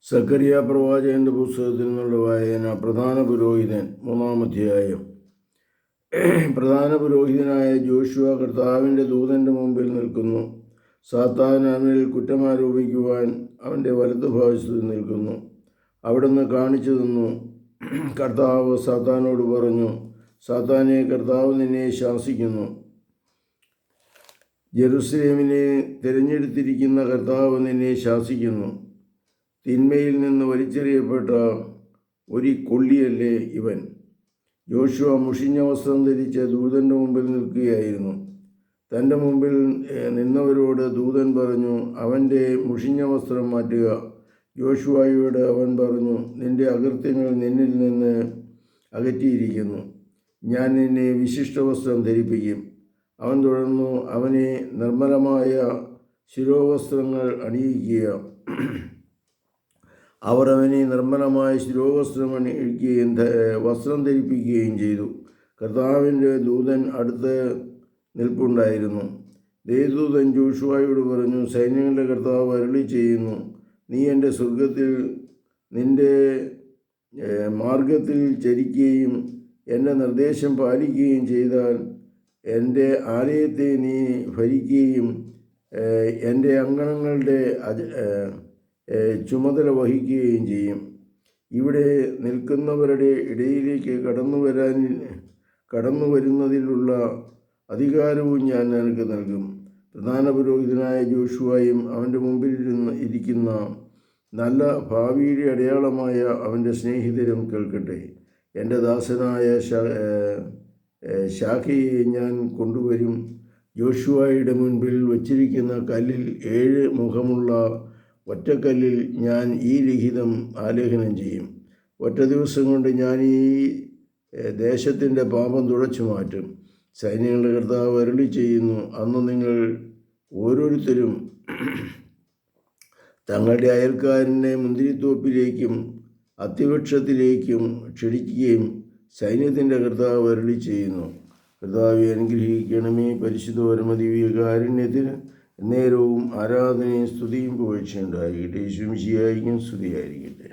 സക്കറിയ പ്രവാചകന്റെ പുസ്തകത്തിൽ നിന്നുള്ള വായന പ്രധാന പുരോഹിതൻ മൂന്നാം അധ്യായം. പ്രധാന പുരോഹിതനായ ജോഷുവ കർത്താവിന്റെ ദൂതന്റെ മുമ്പിൽ നിൽക്കുന്നു. സാത്താൻ അവനിൽ കുറ്റമാരോപിക്കുവാൻ അവന്റെ വലതുഭാഗത്ത് നിൽക്കുന്നു. അവിടുന്ന് കാണിച്ചു തന്നു. കർത്താവ് സാത്താനോട് പറഞ്ഞു സാത്താനെ കർത്താവ് നിന്നെ ശാസിക്കുന്നു. ജെറുസലേമിനെ തിരഞ്ഞെടുത്തിരിക്കുന്ന കർത്താവ് നിന്നെ ശാസിക്കുന്നു. തിന്മയിൽ നിന്ന് വലിച്ചെറിയപ്പെട്ട ഒരു കൊള്ളിയല്ലേ ഇവൻ. ജോഷുവ മുഷിഞ്ഞ വസ്ത്രം ധരിച്ച ദൂതന്റെ മുമ്പിൽ നിൽക്കുകയായിരുന്നു. തന്റെ മുമ്പിൽ നിന്നവരോട് ദൂതൻ പറഞ്ഞു അവന്റെ മുഷിഞ്ഞ വസ്ത്രം മാറ്റുക. ജോഷുവായോട് അവൻ പറഞ്ഞു നിന്റെ അകൃത്യങ്ങൾ നിന്നിൽ നിന്ന് അകറ്റിയിരിക്കുന്നു. ഞാൻ നിന്നെ വിശിഷ്ട വസ്ത്രം ധരിപ്പിക്കും. അവൻ തുടർന്നു അവനെ നിർമ്മലമായ ശിരോവസ്ത്രങ്ങൾ അണിയിക്കുക. അവർ അവനെ നിർമ്മലമായ ശിരോവസ്ത്രം അണിയിക്കുകയും വസ്ത്രം ധരിപ്പിക്കുകയും ചെയ്തു. കർത്താവിന്റെ ദൂതൻ അടുത്ത് നിൽപ്പുണ്ടായിരുന്നു. ദേവദൂതൻ ജോഷുവായോട് പറഞ്ഞു സൈന്യങ്ങളുടെ കർത്താവ് അരുളി ചെയ്യുന്നു നീ എന്റെ സ്വർഗത്തിൽ നിന്റെ മാർഗത്തിൽ ചരിക്കുകയും എന്റെ നിർദ്ദേശം പാലിക്കുകയും ചെയ്താൽ എന്റെ ആലയത്തെ നീ ഭരിക്കുകയും എന്റെ അങ്കണങ്ങളുടെ അജ ചുമതല വഹിക്കുകയും ചെയ്യും. ഇവിടെ നിൽക്കുന്നവരുടെ ഇടയിലേക്ക് കടന്നു വരാൻ കടന്നു വരുന്നതിലുള്ള അധികാരവും ഞാൻ നിനക്ക് നൽകും. പ്രധാന പുരോഹിതനായ ജോഷുവായും അവന്റെ മുമ്പിൽ ഇരിക്കുന്ന നല്ല ഭാവിയുടെ അടയാളമായ അവന്റെ സ്നേഹിതരും കേൾക്കട്ടെ. എന്റെ ദാസനായ ശാഖയെ ഞാൻ കൊണ്ടുവരും. ജോഷുവായുടെ മുൻപിൽ വച്ചിരിക്കുന്ന കല്ലിൽ ഏഴ് മുഖമുള്ള ഒറ്റക്കല്ലിൽ ഞാൻ ഈ ലിഖിതം ആലേഖനം ചെയ്യും. ഒറ്റ ദിവസം കൊണ്ട് ഞാൻ ഈ ദേശത്തിന്റെ പാപം തുടച്ചു മാറ്റും. സൈന്യങ്ങളുടെ കർത്താവ് അരുളി ചെയ്യുന്നു അന്ന് നിങ്ങൾ ഓരോരുത്തരും തങ്ങളുടെ അയൽക്കാരനെ മുന്തിരിത്തോപ്പിലേക്കും അത്തിവൃക്ഷത്തിലേക്കും ക്ഷണിക്കുകയും സൈന്യത്തിന്റെ കർത്താവ് അരുളി ചെയ്യുന്നു. കർത്താവ് അനുഗ്രഹിക്കണമേ പരിശുദ്ധ പരമദിവ്യകാരുണ്യത്തിന് നേരവും ആരാധനയും സ്തുതിയും പുകഴ്ചയുണ്ടായിരിക്കട്ടെ ശുംശിയായിരിക്കും സ്തുതിയായിരിക്കട്ടെ.